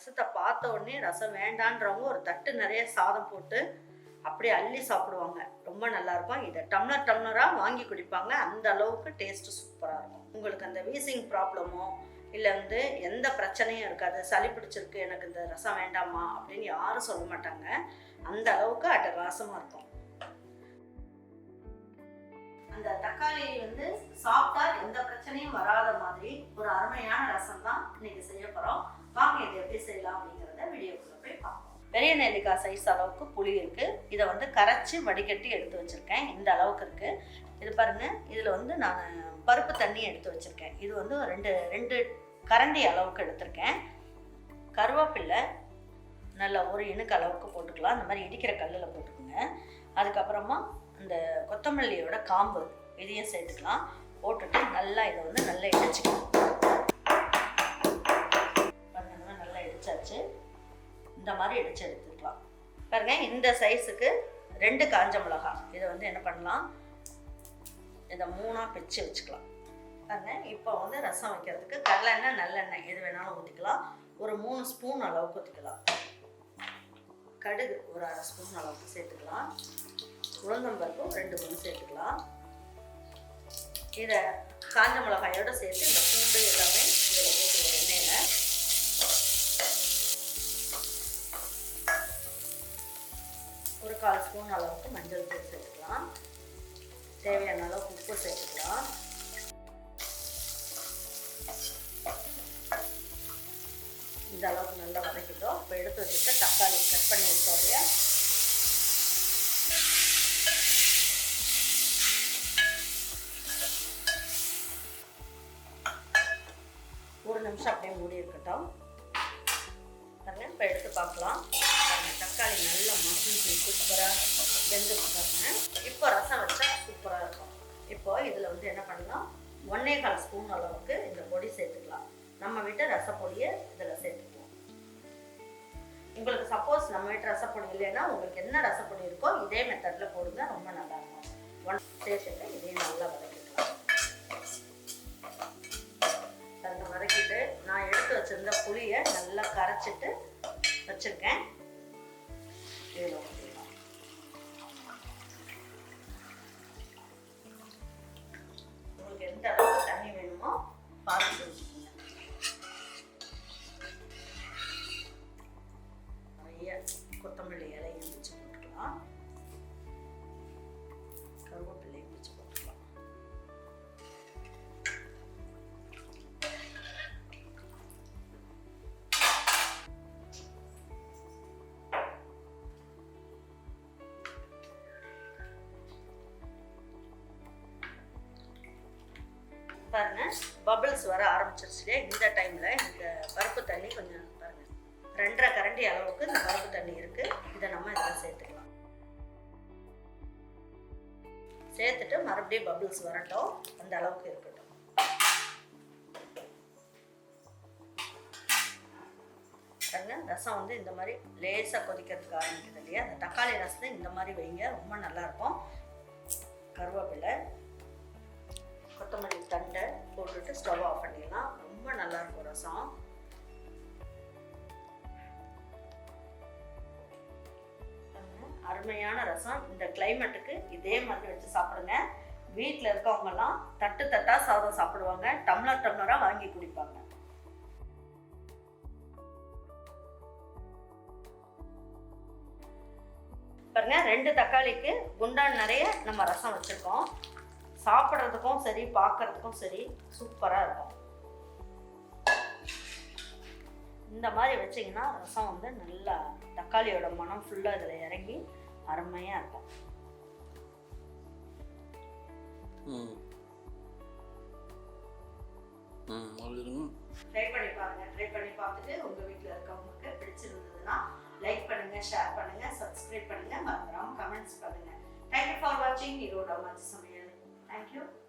ரசத்தை பார்த்த உடனே ரசம் வேண்டான்றவங்க ஒரு தட்டு நிறைய சாதம் போட்டு அப்படியே அள்ளி சாப்பிடுவாங்க. ரொம்ப நல்லா இருக்கும். இதை டம்ளர் டம்ளராக வாங்கி குடிப்பாங்க. அந்த அளவுக்கு டேஸ்ட்டு சூப்பராக இருக்கும். உங்களுக்கு அந்த வீசிங் ப்ராப்ளமோ இல்லை வந்து எந்த பிரச்சனையும் இருக்காது. சளி பிடிச்சிருக்கு எனக்கு இந்த ரசம் வேண்டாமா அப்படின்னு யாரும் சொல்ல மாட்டாங்க. அந்த அளவுக்கு அட்டகாசமாக இருக்கும். அந்த தக்காளி வந்து சாப்பிட்டா எந்த பிரச்சனையும் வராத மாதிரி ஒரு அருமையான ரசம் தான் இன்னைக்கு செய்ய போகிறோம் வாங்க இதை எப்படி செய்யலாம் அப்படிங்கிறத வீடியோக்குள்ள போய் பார்ப்போம். பெரிய நெல்லிக்காய் சைஸ் அளவுக்கு புளி இருக்கு. இதை வந்து கரைச்சி வடிகட்டி எடுத்து வச்சிருக்கேன். இந்த அளவுக்கு இருக்கு. இது பாருங்க இதில் வந்து நான் பருப்பு தண்ணி எடுத்து வச்சிருக்கேன். இது வந்து ரெண்டு ரெண்டு கரண்டி அளவுக்கு எடுத்திருக்கேன். கருவேப்பில்லை நல்லா ஒரு இணுக்கு அளவுக்கு போட்டுக்கலாம். அந்த மாதிரி இடிக்கிற கல்லில் போட்டுக்கோங்க. அதுக்கப்புறமா இந்த கொத்தமல்லியோட காம்பு இதையும் சேர்த்துக்கலாம். போட்டுட்டு நல்லா இதை வந்து நல்லா இடிச்சுக்கணும் இந்த இந்த மாதிரி இடிச்சு எடுத்துக்கலாம். பாருங்க இந்த சைஸுக்கு ரெண்டு காஞ்ச மிளகாய் இதை வந்து என்ன பண்ணலாம்? இதை மூணாக பிச்சு வச்சுக்கலாம். பாருங்க இப்போ வந்து ரசம் வைக்கிறதுக்கு கடலெண்ணெய் நல்லெண்ணெய் எது வேணாலும் ஊற்றிக்கலாம் ஒரு மூணு ஸ்பூன் அளவுக்கு ஊற்றிக்கலாம் கடுகு ஒரு அரை ஸ்பூன் அளவுக்கு சேர்த்துக்கலாம். உளுந்தம்பருப்பு ரெண்டு மூணு சேர்த்துக்கலாம். இதை காஞ்ச மிளகாயோடு சேர்த்து இந்த பூண்டு எல்லாமே தேவையான அளவுக்கு உப்பு சேர்த்துக்கலாம். இந்த அளவுக்கு நல்லா வதக்கிட்டோம். இப்போ எடுத்து வச்சுட்டு தக்காளி கட் பண்ணி வச்சோம் ஒரு நிமிஷம் அப்படியே மூடி இருக்கட்டும். பாருங்க இப்போ எடுத்து பார்க்கலாம். தக்காளி நல்லா மசிஞ்சு சூப்பராக வெந்துருக்கு பாருங்க. ஒன்றே கால் ஸ்பூன் அளவுக்கு இந்த பொடி சேர்த்துக்கலாம். நம்ம வீட்டு ரசப்பொடியை இதில் சேர்த்துக்குவோம். உங்களுக்கு சப்போஸ் நம்ம வீட்டு ரசப்பொடி இல்லைன்னா உங்களுக்கு என்ன ரசப்பொடி இருக்கோ இதே மெத்தடில் போடுங்க ரொம்ப நல்லா இருக்கும். ஒன் சேர்த்துட்டு இதையும் நல்லா வதக்கிக்கலாம். நல்லா வதக்கிட்டு நான் எடுத்து வச்சிருந்த புளியை நல்லா கரைச்சிட்டு வச்சிருக்கேன். இதில் பாருங்க. பபிள்ஸ் வர ஆரம்பிச்சிருச்சு இந்த டைமில் இந்த பருப்பு தண்ணி கொஞ்சம் பாருங்க. ரெண்டரை கரண்டி அளவுக்கு இந்த பருப்பு தண்ணி இருக்குது இதை நம்ம இதில் சேர்த்துக்கலாம். சேர்த்துட்டு மறுபடியும் பபிள்ஸ் வரட்டும். அந்த அளவுக்கு இருக்கட்டும். பாருங்க ரசம் வந்து இந்த மாதிரி லேசாக கொதிக்கிறதுக்கு ஆரம்பிக்குது இல்லையா? அந்த தக்காளி ரசத்தை இந்த மாதிரி வைங்க. ரொம்ப நல்லாயிருக்கும் கருவேப்பிலை எடுத்து ஸ்டவ் ஆஃப் பண்ணிடலாம். ரொம்ப நல்லா இருக்கும் ரசம். அருமையான ரசம். இந்த கிளைமேட்டுக்கு இதே மாதிரி வச்சு சாப்பிடுங்க. வீட்டில் இருக்கவங்கலாம் தட்டு தட்டாக சாதம் சாப்பிடுவாங்க. டம்ளர் டம்ளராக வாங்கி குடிப்பாங்க. பாருங்க ரெண்டு தக்காளிக்கு குண்டான் நிறைய நம்ம ரசம் வச்சுருக்கோம். சாப்பிட்றதுக்கும் சரி பார்க்கறதுக்கும் சரி சூப்பராக இருக்கும். இந்த மாதிரி வச்சிங்கன்னா ரசம் வந்து நல்லா தக்காளியோட மனம் ஃபுல்லாக இதில் இறங்கி அருமையாக இருக்கும். ட்ரை பண்ணி பாருங்க. ட்ரை பண்ணி பார்த்துட்டு உங்கள் வீட்டில் இருக்கவங்களுக்கு பிடிச்சிருந்ததுன்னா லைக் பண்ணுங்க ஷேர் பண்ணுங்க சப்ஸ்கிரைப் பண்ணுங்க. மறந்துடாம கமெண்ட்ஸ் பண்ணுங்க. தேங்க்யூ ஃபார் வாட்சிங் ஈரோட அம்மாச்சி சமையல் தேங்க்யூ